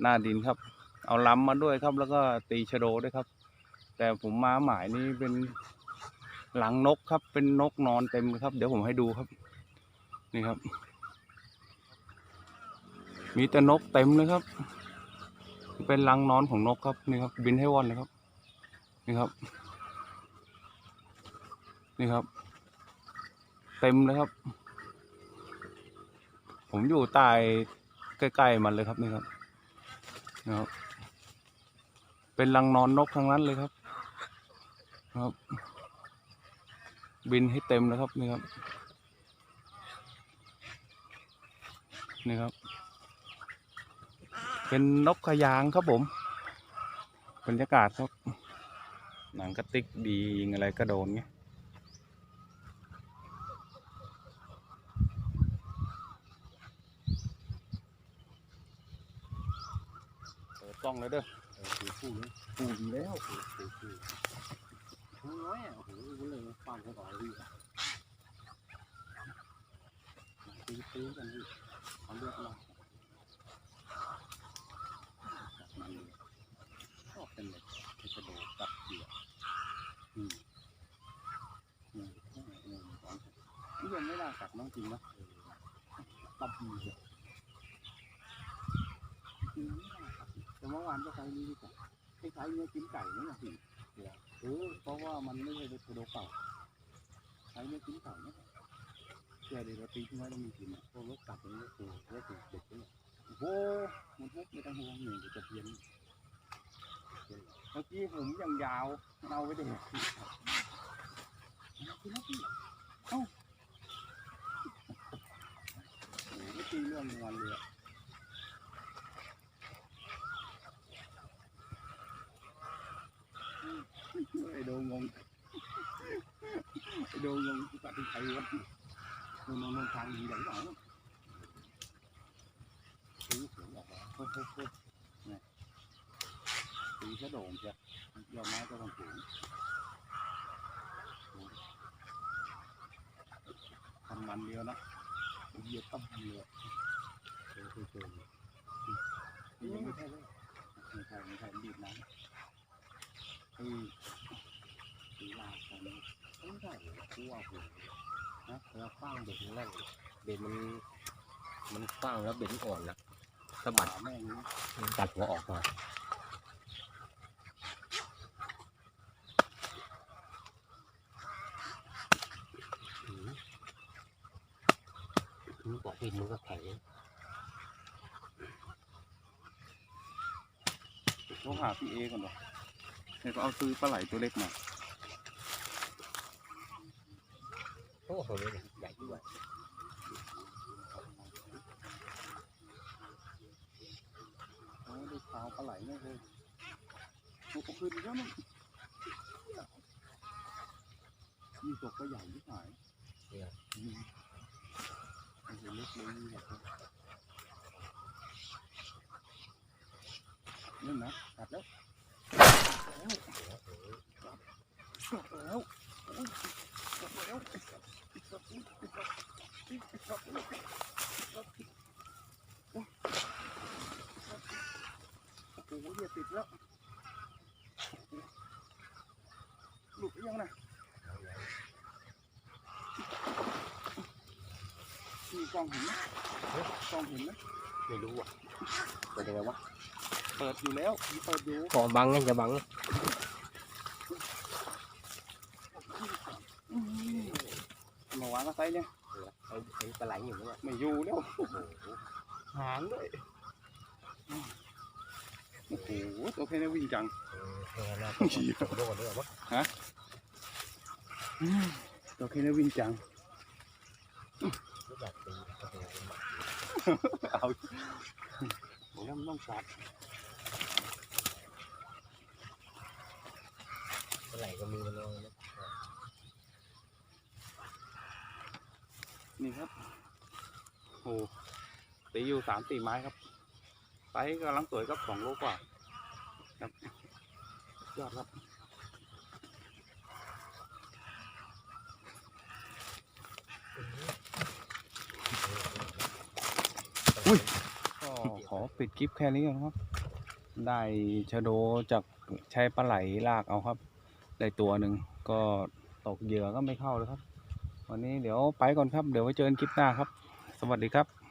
หน้าดินครับ เอาล้ำมาด้วยครับ แล้วก็ตีชโดด้วยครับ แต่ผมมาหมายนี้เป็นหลังนกครับ เป็นนกนอนเต็มเลยครับ เดี๋ยวผมให้ดูครับ นี่ครับ มีแต่นกเต็มเลยครับ เป็นรังนอนของนกครับนี่ครับ บินให้ว่อนเลยครับ นี่ครับ นี่ครับ เต็มเลยครับ ผมอยู่ใต้ใกล้ๆมันเลยครับนี่ครับ นะครับ เป็นรังนอนนกทั้งนั้นเลยครับครับ บินให้เต็มแล้วครับนี่ครับนี่ครับ เป็นนกขยางครับผมบรรยากาศครับ หนังกระติกดียิงอะไรก็โดนไงเปิดกล้องเลยเด้อปูปูเลยปูอยู่แล้วปูปูปูปูน้อยอะโอ้โหมันเลยฟังเขาต่อเลยตีตีกันพี่เขาเลือกเราจับมันเลยก็เป็นเลยเป็นกระโดดตัดเหยื่ออืมอืมอืมอืมสองนี่ยังไม่น่ากัดน้องจริงนะตับเหยื่ แต่เมื่อวานก็ใช้นี้ดีกว่าคล้ายเนื้อกินไก่นี่นะพี่เออเพราะว่ามันไม่ใช่เป็นกระโดดเปล่าใช้เนื้อกินไก่นี่เชื่อดีเราตีที่ไว้ต้องมีกินอะพวกรถกลับตรงนี้กูรถกูเด็กเนี่ยโอ้โหมันทุกไม่ต้องห่วงหนึ่งจะเพี้ยนเมื่อกี้ผมยังยาวเอาไว้เด็กกินแล้วพี่เอ้าไม่ตีเรื่องวันเลย ไอ้โดงงไอ้โดงงกูตัดที่ใครวะนนนนทางดีไหนหรอตีเสียงออกมาเฮ้ยเฮ้ยเฮ้ยนี่ตีกระโดงจ้ะยอดไม้ก็ต้องสูงทำมันเดียวนะเหยียบตั้มเดียวเจอเจอเจอนี่ไม่ใช่เลยไม่ใช่ไม่ใช่บีบน้ำอืมสีลาตอนนี้ไม่ ได้กูว่าหูนะแล้วฟังเด็กนั่นเบ็ดมันมันกว้างแล้วเบ็ดอ่อนนะสะบัดแม่งนะตัดหัวออกมาอืมอืมบอกดินมันก็แข็งโทรหาพี่เอก่อนวะเดี๋ยก็เอาซื้อปลาไหลตัวเล็กมา โอ้โหเลยใหญ่ด้วยโอ้ดูขาวปลาไหลเนี่ยเลยโอ้โหคืนนี้ก็มันมีตกก็ใหญ่ที่ โอ้ยตัดแล้วไอ้สัตว์ไอ้สัตว์ไอ้สัตว์ไอ้สัตว์ไอ้สัตว์โอ้โหเหี้ยติดแล้วหลุดหรือยังนะมีกล้องเห็นไหมกล้องเห็นไหมไม่รู้อะเป็นยังไงวะ เปิดอยู่แล้วมีเปิดอยู่กองบังไงจะบัง อืมมาวางก็ไซเนี่ยไอ้ไอ้ปลาไหลอยู่เนี่ยไม่อยู่แล้วโอ้โหหางด้วยโอ้โหตัวแค่นี้วิ่งจังเออเออน่าจะโดนด้วยวะตัวแค่นี้วิ่งจังรู้จักตีโอ้โหเอาผมว่ามันต้องกัดปลาไหลก็มีมันเลยนะ นี่ครับโอ้ตีอยู่สามสี่ไม้ครับไซส์กำลังสวยครับสองโลกว่าครับยอดครับอุ้ยก็ขอปิดคลิปแค่นี้ก่อนครับ ได้ชะโดจากใช้ปลาไหลลากเอาครับ ได้ตัวหนึ่งก็ตกเหยื่อก็ไม่เข้าเลยครับ วันนี้เดี๋ยวไปก่อนครับ เดี๋ยวไว้เจอกันคลิปหน้าครับ สวัสดีครับ